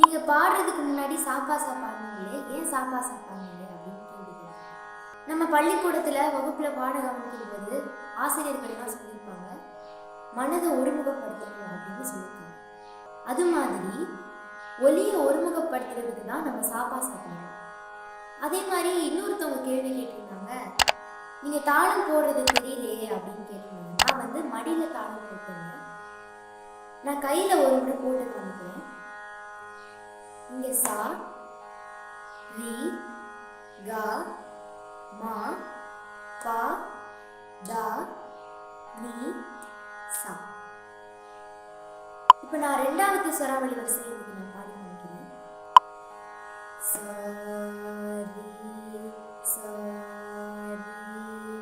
நீங்கள் பாடுறதுக்கு முன்னாடி சாப்பா சாப்பாடுங்களே ஏன் சாப்பா சாப்பாடுங்களே அப்படின்னு நம்ம பள்ளிக்கூடத்துல வகுப்புல பாட கவனிக்கும் போது ஆசிரியர்கள் எல்லாம் சொல்லியிருப்பாங்க. மனதை ஒருமுகப்படுத்தணும் அப்படின்னு சொல்லியிருக்காங்க. அது மாதிரி ஒலியை ஒருமுகப்படுத்துறதுக்கு தான் நம்ம சாப்பா சாப்பிடணும். அதே மாதிரி இன்னொருத்தவங்க கேள்வி கேட்டிருந்தாங்க நீங்க தாளம் போடுறது தெரியலையே அப்படின்னு கேட்டிருந்தாங்க நான் வந்து மடியில தாளம் போட்டுருந்தேன். நான் கையில ஒரு முறை போட்டு காமிக்கிறேன். இங்க சா ரி கா மா பா தா நீ சா. இப்போ நான் ரெண்டாவது சொராவளி வரிசையை நான் பாடி காமிக்கிறேன் சா ரி